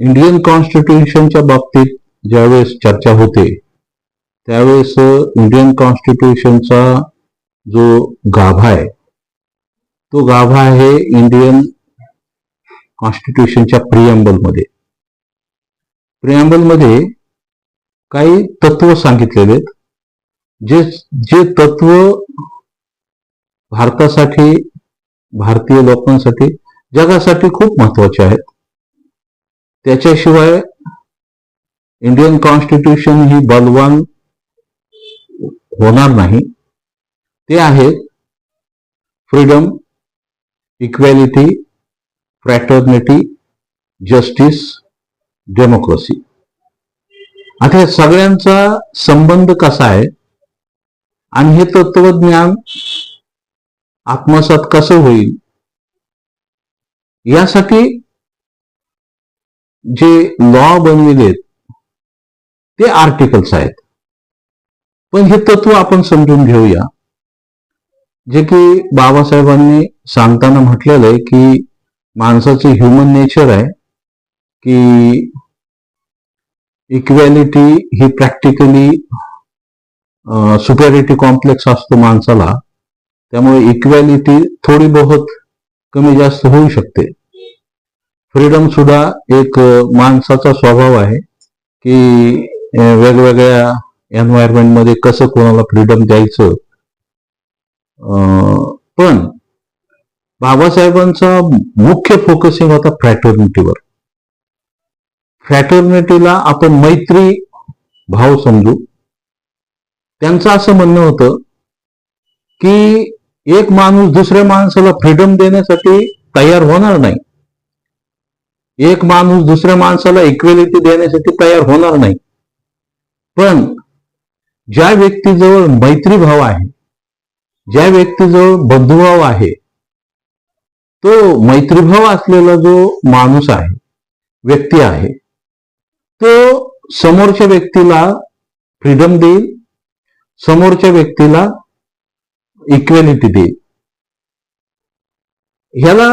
Indian कॉन्स्टिट्यूशनच्या बाबतीत ज्यावेळेस चर्चा होते त्यावेळेस इंडियन कॉन्स्टिट्यूशनचा जो गाभा आहे तो गाभा आहे इंडियन कॉन्स्टिट्यूशनच्या प्रिएम्बलमध्ये प्रिएम्बलमध्ये काही तत्व सांगितलेले आहेत जे जे तत्व भारतासाठी भारतीय लोकांसाठी जगासाठी खूप महत्त्वाचे आहेत. त्याच्याशिवाय इंडियन कॉन्स्टिट्यूशन ही बलवान होणार नाही. ते आहेत freedom equality fraternity justice democracy आता सगळ्यांचा संबंध कसा आहे? आणि हे तत्वज्ञान आत्मसात कसं होईल? यासाठी जे लॉ बनविलेत ते आर्टिकल्स आहेत. पण हे तत्व आपण समजून घेऊया. जे की बाबासाहेबांनी सांगताना म्हटलेलं आहे की माणसाचं ह्युमन नेचर आहे की इक्वॅलिटी ही प्रॅक्टिकली सुपॅरिटी कॉम्प्लेक्स असतो माणसाला. त्यामुळे इक्वॅलिटी थोडी बहुत कमी जास्त होऊ शकते. फ्रीडम सुद्धा एक माणसाचा स्वभाव आहे की वेगवेगळ्या एन्व्हायरमेंटमध्ये कसं कोणाला फ्रीडम द्यायचं. पण बाबासाहेबांचा मुख्य फोकसिंग होता फ्रॅटर्निटीवर फ्रॅटर्निटीला आपण मैत्री भाव समजू. त्यांचं असं म्हणणं होतं की एक माणूस दुसऱ्या माणसाला फ्रीडम देण्यासाठी तयार होणार नाही. एक माणूस दुसऱ्या माणसाला इक्वेलिटी देण्यासाठी तयार होणार नाही. पण ज्या व्यक्तीजवळ मैत्रीभाव आहे ज्या व्यक्तीजवळ बंधुभाव आहे तो मैत्रीभाव असलेला जो माणूस आहे व्यक्ती आहे तो समोरच्या व्यक्तीला फ्रीडम देईल समोरच्या व्यक्तीला इक्वेलिटी देईल. ह्याला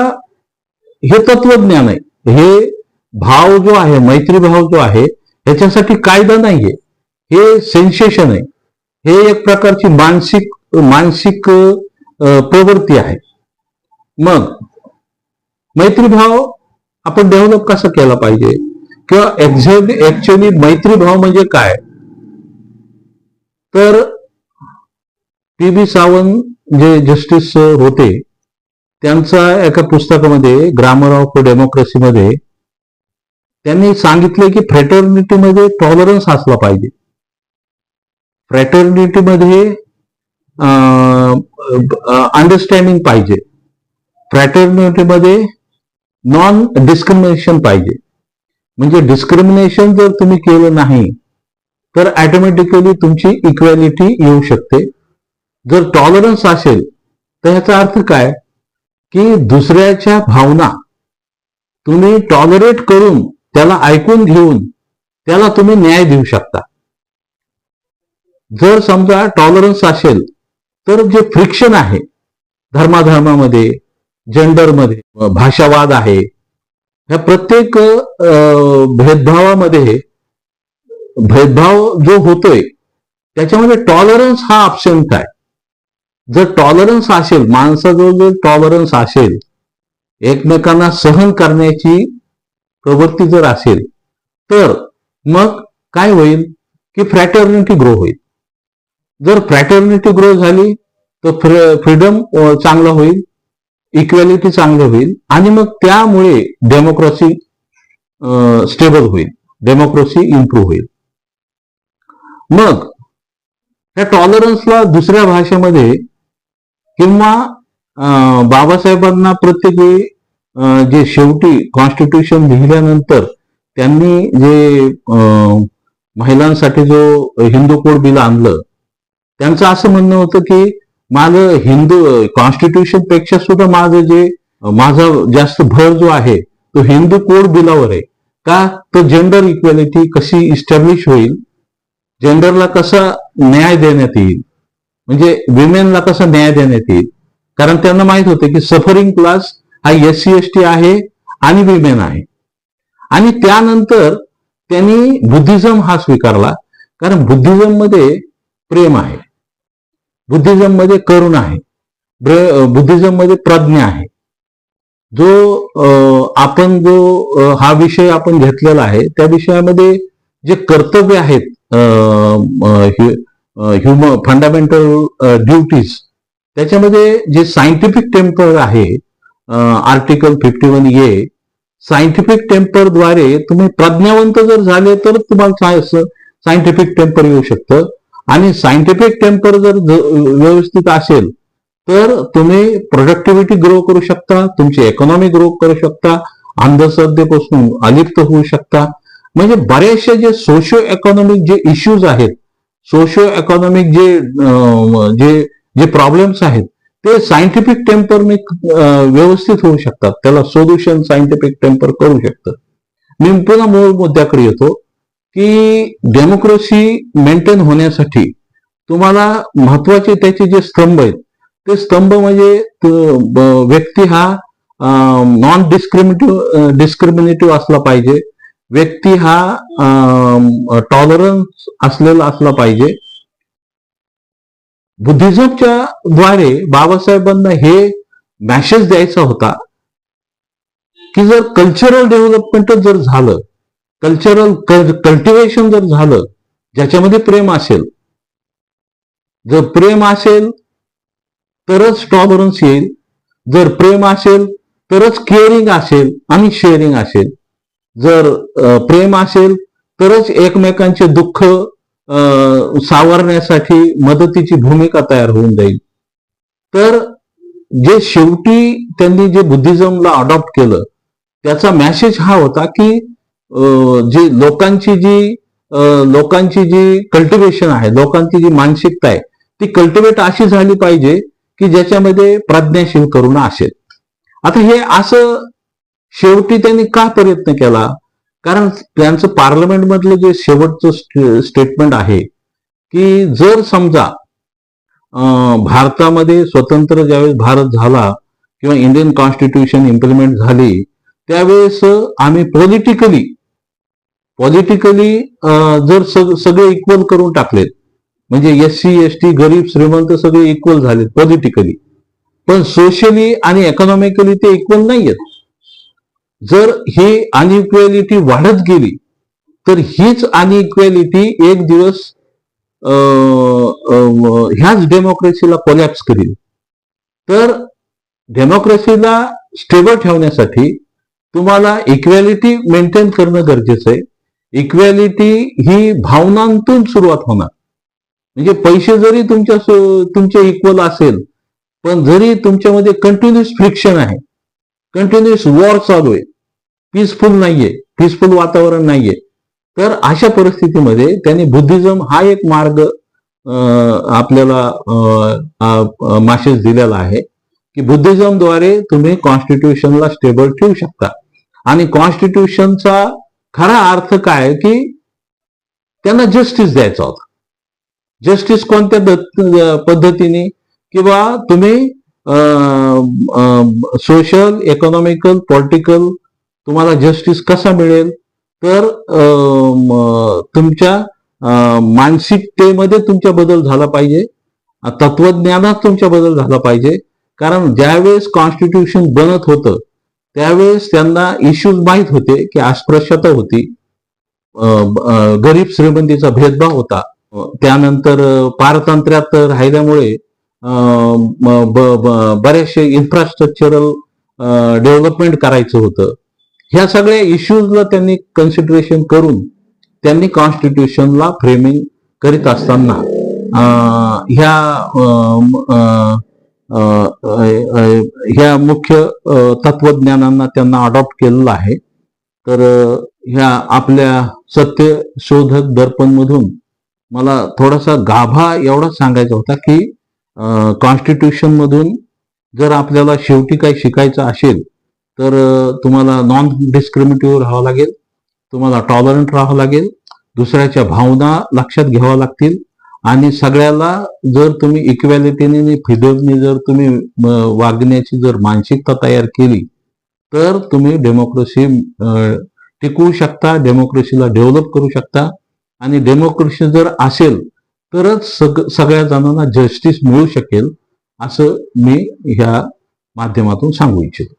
हे तत्वज्ञान आहे. हे भाव जो आहे मैत्रीभाव जो आहे ह्याच्यासाठी कायदा नाहीये. हे सेन्सेशन आहे. हे एक प्रकारची मानसिक मानसिक प्रवृत्ती आहे. मग मैत्रीभाव आपण डेव्हलप कसा केला पाहिजे? किंवा एक्झॅक्ट ऍक्च्युअली मैत्रीभाव म्हणजे काय? तर पी. बी सावंत जे जस्टिस होते त्यांचा एका पुस्तकामध्ये ग्रामर ऑफ डेमोक्रेसीमध्ये त्यांनी सांगितले की फ्रेटर्निटीमध्ये टॉलरन्स असला पाहिजे. फ्रॅटर्निटीमध्ये अंडरस्टँडिंग पाहिजे. फ्रॅटर्निटीमध्ये नॉन डिस्क्रिमिनेशन पाहिजे. म्हणजे डिस्क्रिमिनेशन जर तुम्ही केलं नाही तर ऑटोमॅटिकली तुमची इक्वॅलिटी येऊ शकते. जर टॉलरन्स असेल तर ह्याचा अर्थ काय? की दुसऱ्याच्या भावना तुम्ही टॉलरेट करून त्याला ऐकून घेऊन त्याला तुम्ही न्याय देऊ शकता. जर समजा टॉलरन्स असेल तर जे फ्रिक्शन आहे धर्माधर्मामध्ये जेंडरमध्ये भाषावाद आहे ह्या प्रत्येक भेदभावामध्ये भेदभाव जो होतोय त्याच्यामध्ये टॉलरन्स हा ऑप्शन काय जर टॉलरन्स असेल माणसाजवळ जर टॉलरन्स असेल एकमेकांना सहन करण्याची प्रवृत्ती जर असेल तर मग काय होईल? की फ्रॅटर्निटी ग्रो होईल. जर फ्रॅटर्निटी ग्रो झाली तर फ्रीडम चांगलं होईल इक्वॅलिटी चांगलं होईल आणि मग त्यामुळे डेमोक्रेसी स्टेबल होईल डेमोक्रेसी इम्प्रूव्ह होईल. मग त्या टॉलरन्सला दुसऱ्या भाषेमध्ये किंवा बाबासाहेबांना प्रत्येक वेळी जे शेवटी कॉन्स्टिट्यूशन लिहिल्यानंतर त्यांनी जे महिलांसाठी जो हिंदू कोड बिल आणलं त्यांचं असं म्हणणं होतं की माझं हिंदू कॉन्स्टिट्यूशनपेक्षा सुद्धा माझं जे माझा जास्त भर जो आहे तो हिंदू कोड बिलावर आहे. का? तो जेंडर इक्वॅलिटी कशी इस्टॅब्लिश होईल? जेंडरला कसा न्याय देण्यात येईल? म्हणजे विमेनला कसा न्याय देण्यात येईल? कारण त्यांना माहीत होते की सफरिंग क्लास हा एस सी एस टी आहे आणि विमेन आहे. आणि त्यानंतर त्यांनी बुद्धिझम हा स्वीकारला कारण बुद्धिझममध्ये प्रेम आहे. बुद्धिझममध्ये करुण आहे. बुद्धिझममध्ये प्रज्ञा आहे. जो अं, आपण जो हा विषय आपण घेतलेला आहे त्या विषयामध्ये जे कर्तव्य आहेत ह्युमन फंडामेंटल ड्युटीज त्याच्यामध्ये जे सायंटिफिक टेम्पर आहे article fifty one A scientific टेम्परद्वारे तुम्ही प्रज्ञावंत जर झाले तर तुम्हाला सायंटिफिक टेम्पर येऊ शकतं. आणि सायंटिफिक टेम्पर जर व्यवस्थित असेल तर तुम्ही प्रोडक्टिव्हिटी ग्रो करू शकता तुमची इकॉनॉमी ग्रो करू शकता अंधश्रद्धेपासून अलिप्त होऊ शकता. म्हणजे बरेचसे जे सोशिओ इकॉनॉमिक जे इश्यूज आहेत सोशिओ इकॉनॉमिक जे जे जे प्रॉब्लेम्स आहेत ते सायंटिफिक टेम्परने व्यवस्थित होऊ शकतात. त्याला सोल्युशन सायंटिफिक टेम्पर करू शकतं. मी पुन्हा मूळ मुद्द्याकडे येतो की डेमोक्रेसी मेंटेन होण्यासाठी तुम्हाला महत्त्वाचे त्याचे जे स्तंभ आहेत ते स्तंभ म्हणजे व्यक्ती हा नॉन डिस्क्रिमिनेटिव्ह डिस्क्रिमिनेटिव्ह असला पाहिजे. व्यक्ती हा टॉलरन्स असलेला असला पाहिजे. बुद्धिझमच्या द्वारे बाबासाहेबांना हे मॅसेज द्यायचा होता की जर कल्चरल डेव्हलपमेंट जर झालं कल्चरल कल्टिवेशन जर झालं ज्याच्यामध्ये प्रेम असेल जर प्रेम असेल तरच टॉलरन्स येईल. जर प्रेम असेल तरच केअरिंग असेल आणि शेअरिंग असेल. जर प्रेम असेल तरच एकमेकांचे दुःख अ, सावरण्यासाठी मदतीची भूमिका तयार होऊन जाईल. तर जे शेवटी त्यांनी जे बुद्धिझमला अडॉप्ट केलं त्याचा मॅसेज हा होता की जे जी लोकांची जी लोकांची जी कल्टिवेशन आहे लोकांची जी मानसिकता आहे ती कल्टिवेट अशी झाली पाहिजे की ज्याच्यामध्ये प्रज्ञाशील करुणा असेल. आता हे असं शेवटी त्यांनी का प्रयत्न केला? कारण त्यांचं पार्लमेंट मधलं जे शेवटचं स्टेटमेंट आहे की जर समजा भारतामध्ये स्वतंत्र ज्यावेळेस भारत झाला किंवा इंडियन कॉन्स्टिट्यूशन इम्प्लिमेंट झाली त्यावेळेस आम्ही पॉलिटिकली पॉलिटिकली जर सग- सगळे इक्वल करून टाकलेत म्हणजे एस सी एस टी गरीब श्रीमंत सगळे इक्वल झालेत पॉलिटिकली पण सोशली आणि इकॉनॉमिकली ते इक्वल नाहीयेत. जर ही अनइक्वॅलिटी वाढत गेली तर हीच अनइक्वॅलिटी एक दिवस ह्याच डेमोक्रेसीला कोलॅप्स करील. तर डेमोक्रेसीला स्टेबल ठेवण्यासाठी तुम्हाला इक्वॅलिटी मेंटेन करणं गरजेचं आहे. इक्वॅलिटी ही भावनांतून सुरुवात होणार. म्हणजे पैसे जरी तुमच्या तुमचे इक्वल असेल पण जरी तुमच्यामध्ये कंटिन्युअस फ्रिक्शन आहे कंटिन्युअस वॉर चालू आहे पीसफुल नाहीये पीसफुल वातावरण नाहीये. तर अशा परिस्थितीमध्ये त्यांनी बुद्धिझम हा एक मार्ग आपल्याला मासेज दिलेला आहे की बुद्धिझमद्वारे तुम्ही कॉन्स्टिट्यूशनला स्टेबल ठेवू शकता. आणि कॉन्स्टिट्यूशनचा खरा अर्थ काय की त्यांना जस्टिस द्यायचा होता. जस्टिस कोणत्या पद्धतीने? किंवा तुम्ही सोशल इकॉनॉमिकल पॉलिटिकल तुम्हाला जस्टिस कसा मिळेल? तर तुमच्या मानसिकतेमध्ये तुमच्या बदल झाला पाहिजे. तत्वज्ञानात तुमच्या बदल झाला पाहिजे. कारण ज्यावेळेस कॉन्स्टिट्यूशन बनत होतं त्यावेळेस त्यांना इश्यूज माहीत होते की अस्पृश्यता होती. गरीब श्रीमंतीचा भेदभाव होता. त्यानंतर पारतंत्र्यात राहिल्यामुळे बरेचसे इन्फ्रास्ट्रक्चरल डेव्हलपमेंट करायचं होतं. ह्या सगळ्या इश्यूजला त्यांनी कन्सिडरेशन करून त्यांनी कॉन्स्टिट्यूशनला फ्रेमिंग करीत असताना ह्या ह्या मुख्य तत्वज्ञानांना त्यांना अडॉप्ट केलेलं आहे. तर ह्या आपल्या सत्य शोधक दर्पणमधून मला थोडासा गाभा एवढा सांगायचा होता की कॉन्स्टिट्यूशन मधून जर आपल्याला शेवटी काही शिकायचं असेल तर तुम्हाला नॉन डिस्क्रिमिनेटिव्ह राहावं लागेल. तुम्हाला टॉलरंट राहावं लागेल. दुसऱ्याच्या भावना लक्षात घ्याव्या लागतील. आणि सगळ्याला जर तुम्ही इक्वॅलिटीने फ्रीडमने जर तुम्ही वागण्याची जर मानसिकता तयार केली तर तुम्ही डेमोक्रेसी टिकवू शकता डेमोक्रेसीला डेव्हलप करू शकता. आणि डेमोक्रेसी जर असेल तरच सग सगळ्या जणांना जस्टिस मिळू शकेल असं मी ह्या माध्यमातून सांगू इच्छितो.